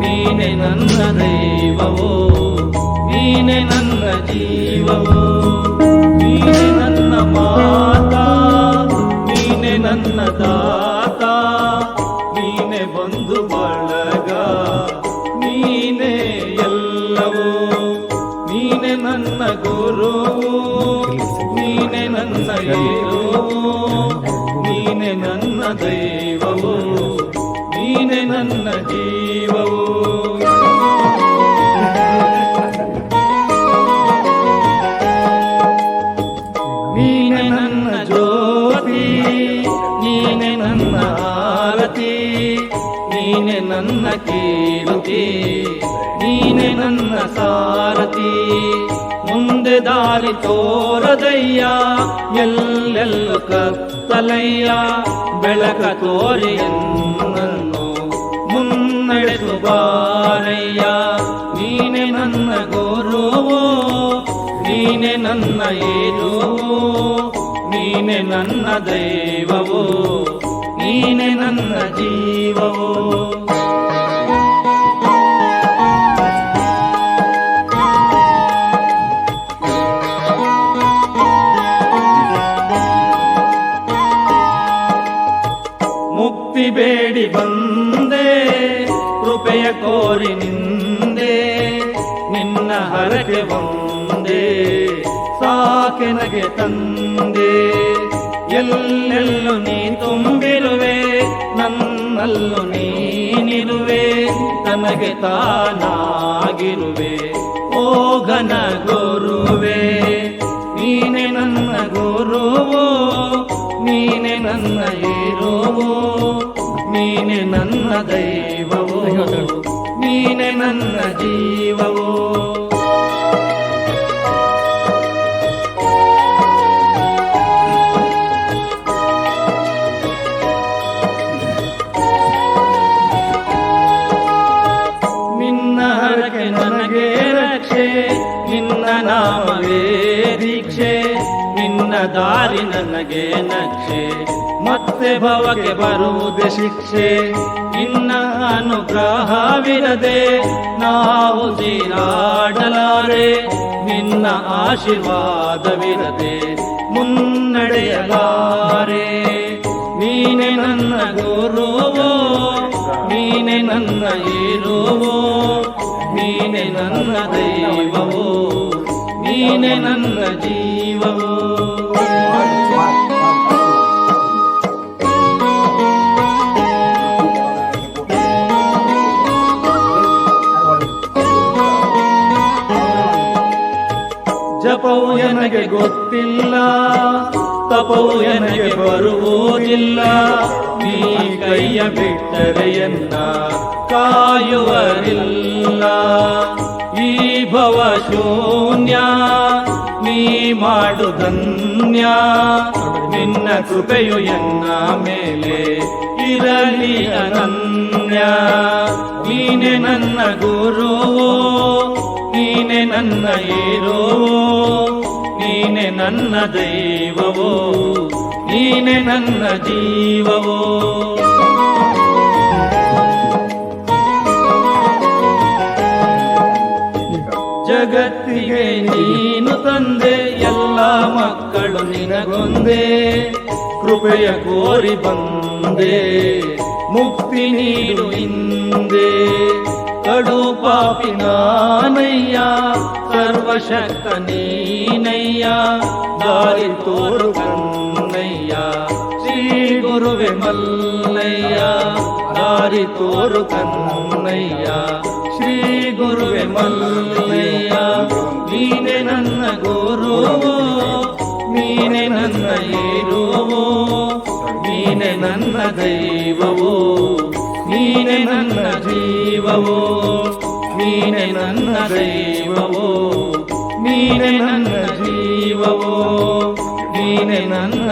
ನೀನೆ ನನ್ನ ದೈವವೋ ನೀನೆ ನನ್ನ ಜೀವವೋ. ದಾತ, ನೀನೆ ಬಂಧು ಬಳಗ, ನೀನೆ ಎಲ್ಲವೋ, ನೀನೆ ನನ್ನ ಗುರುವು ನೀನೆ ನನ್ನ ಏರುವು ನೀನೆ ನನ್ನ ದೈವವು, ನೀನೆ ನನ್ನ ಜೀವವು. ನೀನೆ ನನ್ನ ಕೀರ್ತಿ, ನೀನೆ ನನ್ನ ಸಾರಥಿ. ಮುಂದೆ ದಾರಿ ತೋರದಯ್ಯ, ಎಲ್ಲೆಲ್ಲ ಕತ್ತಲಯ್ಯ. ಬೆಳಕ ತೋರಿ ಎನ್ನನ್ನು ಮುನ್ನಡೆಸು ಬಾರಯ್ಯ. ನೀನೆ ನನ್ನ ಗುರುವೋ, ನೀನೆ ನನ್ನ ಏರುವೋ ನೀನೆ ನನ್ನ ದೈವವೋ. ನೀನೆ ನನ್ನ ಜೀವವೋ. ಮುಕ್ತಿ ಬೇಡಿ ಬಂದೆ, ಕೃಪೆಯ ಕೋರಿ ನಿಂದೆ, ನಿನ್ನ ಹರಕೆ ಸಾಕಿ ನಗೆ ತಂದೆ, ಎಲ್ಲೆಲ್ಲೂ ನೀ ನನ್ನಲ್ಲೂ ನೀನಿರುವೆ ನನಗೆ ತಾನಾಗಿರುವೆ. ಓ ಘನ ಗುರುವೆ ನೀನೆ ನನ್ನ ಗುರುವೋ ನೀನೆ ನನ್ನ ಏರುವೋ ನೀನೆ ನನ್ನ ದೈವವೋ ನೀನೆ ನನ್ನ ಜೀವವೋ. ರಕ್ಷೆ ನಿನ್ನ ನಾಮವೇ ದೀಕ್ಷೆ, ನಿನ್ನ ದಾರಿ ನನಗೆ ನಕ್ಷೆ. ಮತ್ತೆ ಭವಕ್ಕೆ ಬರುವುದೇ ಶಿಕ್ಷೆ, ನಿನ್ನ ಅನುಗ್ರಹವಿರದೆ ನಾವು ತೀರಾಡಲಾರೆ ನಿನ್ನ ಆಶೀರ್ವಾದವಿರದೆ ಮುನ್ನಡೆಯಲಾರೆ. ನೀನೆ ನನ್ನ ಗುರುವೋ, ನೀನೆ ನನ್ನ ಏರುವೋ ನೀನೆ ನನ್ನ ದೈವವೋ, ನೀನೆ ನನ್ನ ಜೀವವೋ. ಜಪವು ನನಗೆ ಗೊತ್ತಿಲ್ಲ, ತಪವು ನನಗೆ ಬರುವುದಿಲ್ಲ. ನೀ ಕೈಯ ಬಿಟ್ಟರೆ ಎನ್ನ ಕಾಯುವರಿಲ್ಲ ಈ ಭವ ಶೂನ್ಯ, ನೀ ಮಾಡು ಧನ್ಯ. ನಿನ್ನ ಕೃಪೆಯು ಎನ್ನ ಮೇಲೆ ಇರಲಿ ಅನನ್ಯ. ನೀನೆ ನನ್ನ ಗುರುವೋ, ನೀನೆ ನನ್ನ ಏರೋ ನೀನೆ ನನ್ನ ದೈವವೋ, ನೀನೆ ನನ್ನ ಜೀವವೋ. ಜಗತ್ತಿಗೆ ನೀನು ತಂದೆ, ಎಲ್ಲ ಮಕ್ಕಳು ನಿನಗೊಂದೇ. ಕೃಪೆಯ ಕೋರಿ ಬಂದೆ, ಮುಕ್ತಿ ನೀಡು ಹಿಂದೆ ಕಡು ಪಾಪಿ ನಾನಯ್ಯ, ಸರ್ವಶಕ್ತ ನೀನಯ್ಯ. ದಾರಿ ತೋರು ಕನ್ನಯ್ಯ ಶ್ರೀ ಗುರುವೆ ಮಲ್ಲಯ್ಯ. ದಾರಿ ತೋರು ಕನ್ನಯ್ಯ, ಶ್ರೀ ಗುರುವೆ ಮಲ್ಲಯ್ಯ. ನೀನೆ ನನ್ನ ಗುರುವೋ, ನೀನೆ ನನ್ನ ಏರುವೋ ನೀನೆ ನನ್ನ ದೈವವೋ, ನೀನೆ ನನ್ನ ಜೀವವೋ, ನೀನೆ ನನ್ನ ದೈವವೋ, ನೀನೆ ನನ್ನ ಜೀವವೋ, ನೀನೆ ನನ್ನ